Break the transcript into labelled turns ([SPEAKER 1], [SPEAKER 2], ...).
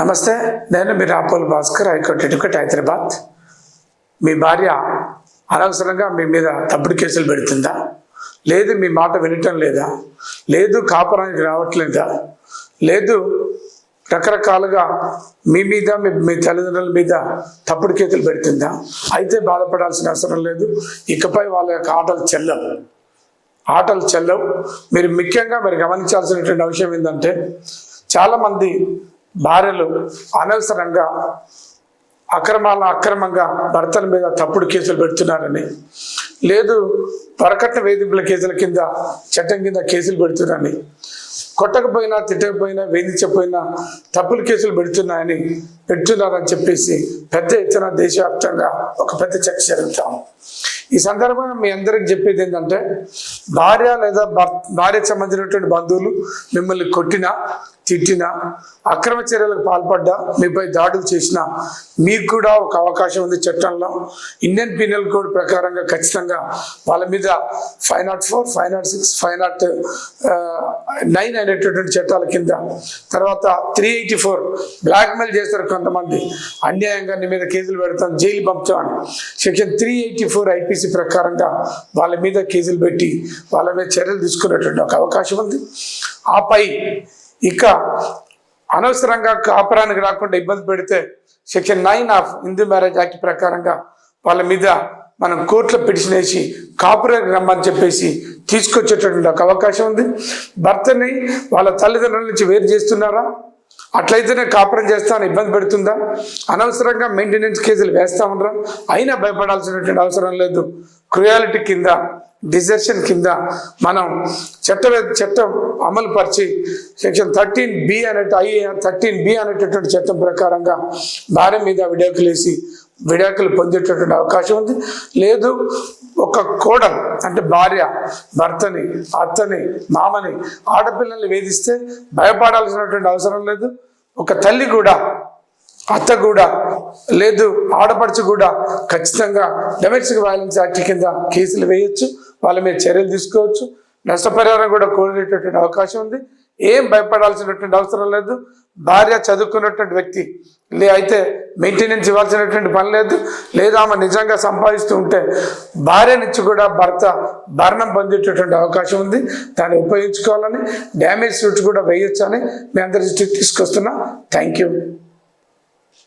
[SPEAKER 1] నమస్తే నేను మీ Rapol Bhaskar high court advocate Hyderabad. మీ భార్య అనవసరంగా మీ మీద తప్పుడు కేసులు పెడుతుందా? లేదు మీ మాట వినటం లేదా? లేదు కాపురానికి రావట్లేదా? లేదు రకరకాలుగా మీ మీద మీ మీ తల్లిదండ్రుల మీద తప్పుడు కేసులు పెడుతుందా? అయితే బాధపడాల్సిన అవసరం లేదు. ఇకపై వాళ్ళ యొక్క ఆటలు చెల్లవు. ఆటలు చెల్లవు. మీరు ముఖ్యంగా మీరు గమనించాల్సినటువంటి అంశం ఏంటంటే చాలామంది భార్యలు అనవసరంగా అక్రమాల అక్రమంగా భర్తల మీద తప్పుడు కేసులు పెడుతున్నారని లేదు వరకట్న వేధింపుల కేసుల కింద చట్టం కింద కేసులు పెడుతున్నారని కొట్టకపోయినా తిట్టకపోయినా వేధించకపోయినా తప్పులు కేసులు పెడుతున్నాయని పెడుతున్నారని చెప్పేసి పెద్ద ఎత్తున దేశవ్యాప్తంగా ఒక పెద్ద చర్చ జరుగుతాం ఈ సందర్భంగా మీ అందరికి చెప్పేది ఏంటంటే భార్య లేదా భార్యకు సంబంధించినటువంటి బంధువులు మిమ్మల్ని కొట్టినా తిట్టినా అక్రమ చర్యలకు పాల్పడ్డా మీపై దాడులు చేసినా మీకు కూడా ఒక అవకాశం ఉంది చట్టంలో. ఇండియన్ పీనల్ కోడ్ ప్రకారంగా ఖచ్చితంగా వాళ్ళ మీద five nought four five nought six five nought nine అనేటటువంటి చట్టాల కింద. తర్వాత త్రీ ఎయిటీ ఫోర్ బ్లాక్మెయిల్ చేస్తారు కొంతమంది. అన్యాయంగా నీ మీద కేసులు పెడతాం జైలు పంపుతాం section three eighty four IPC ప్రకారంగా వాళ్ళ మీద కేసులు పెట్టి వాళ్ళ మీద చర్యలు తీసుకునేటువంటి ఒక అవకాశం ఉంది. ఆపై ఇక అనవసరంగా కాపురానికి రాకుండా ఇబ్బంది పెడితే section nine of Hindu marriage act ప్రకారంగా వాళ్ళ మీద మనం కోర్టులో పిటిషన్ వేసి కాపురానికి రమ్మని చెప్పేసి తీసుకొచ్చేటటువంటి ఒక అవకాశం ఉంది. భర్తని వాళ్ళ తల్లిదండ్రుల నుంచి వేరు చేస్తున్నారా? అట్లయితేనే కాపురం చేస్తాను ఇబ్బంది పెడుతుందా? అనవసరంగా మెయింటెనెన్స్ కేసులు వేస్తామనరా అయినా భయపడాల్సినటువంటి అవసరం లేదు. క్రుయాలిటీ కింద డిజర్షన్ కింద మనం చట్ట చట్టం అమలు పరిచి సెక్షన్ థర్టీన్ బి అనేట ఐ థర్టీన్ బి అనేటటువంటి చట్టం ప్రకారంగా భార్య మీద విడాకులు వేసి విడాకులు పొందేటటువంటి అవకాశం ఉంది. లేదు ఒక కోడలు అంటే భార్య భర్తని అత్తని మామని ఆడపిల్లల్ని వేధిస్తే భయపడాల్సినటువంటి అవసరం లేదు. ఒక తల్లి కూడా అత్త కూడా లేదు ఆడపడుచు కూడా ఖచ్చితంగా డొమెస్టిక్ వైలెన్స్ యాక్ట్ కింద కేసులు వేయొచ్చు వాళ్ళ మీద చర్యలు తీసుకోవచ్చు. నష్టపరిహారం కూడా కోరేటటువంటి అవకాశం ఉంది. ఏం భయపడాల్సినటువంటి అవసరం లేదు. భార్య చదువుకున్నటువంటి వ్యక్తి లే అయితే మెయింటెనెన్స్ ఇవ్వాల్సినటువంటి పని లేదు. లేదా ఆమె నిజంగా సంపాదిస్తూ ఉంటే భార్య నుంచి కూడా భర్త భరణం పొందేటటువంటి అవకాశం ఉంది. దాన్ని ఉపయోగించుకోవాలని డ్యామేజ్ సూట్ కూడా వేయొచ్చని మీ అందరి దృష్టికి తీసుకొస్తున్నా. Thank you